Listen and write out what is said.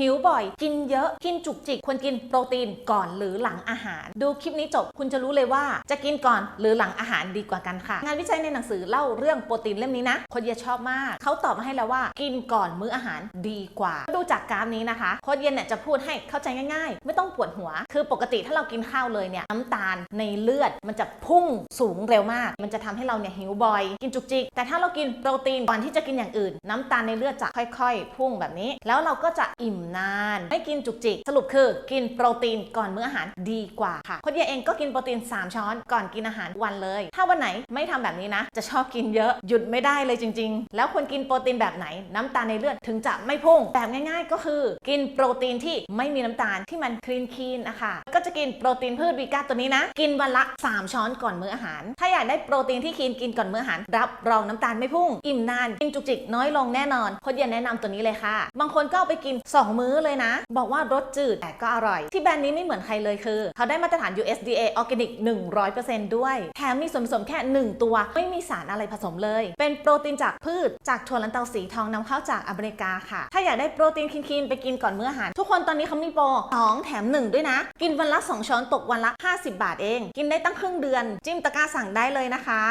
หิวบ่อย กินเยอะ กินจุกจิก ควรกินโปรตีนก่อนหรือหลังอาหาร ดูคลิปนี้จบ คุณจะรู้เลยว่าจะกินก่อนหรือหลังอาหารดีกว่ากันค่ะ งานวิจัยในหนังสือเล่าเรื่องโปรตีนเล่มนี้นะ คนเยชอบมาก เขาตอบมาให้แล้วว่า กินก่อนมื้ออาหารดีกว่า ดูจากกราฟนี้นะคะโค้ชเย็นเนี่ยจะพูดให้เข้าใจง่าย ๆ ไม่ต้องปวดหัว คือปกติถ้าเรากินข้าวเลยเนี่ยน้ำตาลในเลือดมันจะพุ่งสูงเร็วมาก มันจะทำให้เราเนี่ยหิวบ่อย กินจุกจิก แต่ถ้าเรากินโปรตีนก่อนที่จะกินอย่างอื่น น้ำตาลในเลือดจะค่อย ๆ พุ่งแบบนี้ แล้วเราก็จะอิ่มนาน ไม่กินจุกจิก สรุปคือกินโปรตีนก่อนมื้ออาหารดีกว่าค่ะคนเดียเองก็กินโปรตีน 3 ช้อนก่อนกินอาหารวันเลย ถ้าวันไหนไม่ทำแบบนี้นะ จะชอบกินเยอะหยุดไม่ได้เลยจริง ๆ แล้วควรกินโปรตีนแบบไหนน้ำตาลในเลือดถึงจะไม่พุ่งแบบง่ายๆ ก็คือ กินโปรตีนที่ไม่มีน้ำตาลที่มันคลีนคีนนะคะก็จะกินโปรตีนพืชวีกาตัวนี้นะกินวันละ 3 ช้อนก่อนมื้ออาหาร ถ้าอยากได้โปรตีนที่คีนกินก่อนมื้ออาหาร รับรองน้ำตาลไม่พุ่ง อิ่มนานกินจุกจิกน้อยลงแน่นอนคนเย็นแนะนำตัวนี้เลยค่ะ บางคนก็เอาไปกิน 2มื้อเลยนะ บอกว่ารสจืดแต่ก็อร่อย ที่แบรนด์นี้ไม่เหมือนใครเลยคือ เขาได้มาตรฐาน USDA Organic 100%ด้วย แถมมีส่วนผสมแค่ 1 ตัวไม่มีสารอะไรผสมเลย เป็นโปรตีนจากพืชจากถั่วลันเตาสีทองนำเข้าจากอเมริกาค่ะ ถ้าอยากได้โปรตีนคีนๆไปกินก่อนมื้ออาหาร ทุกคนตอนนี้เขามีโปร2แถม 1 ด้วยนะ กินวันละ 2 ช้อนตกวันละ 50 บาทเอง กินได้ตั้งครึ่งเดือน จิ้มตะกร้าสั่งได้เลยนะคะ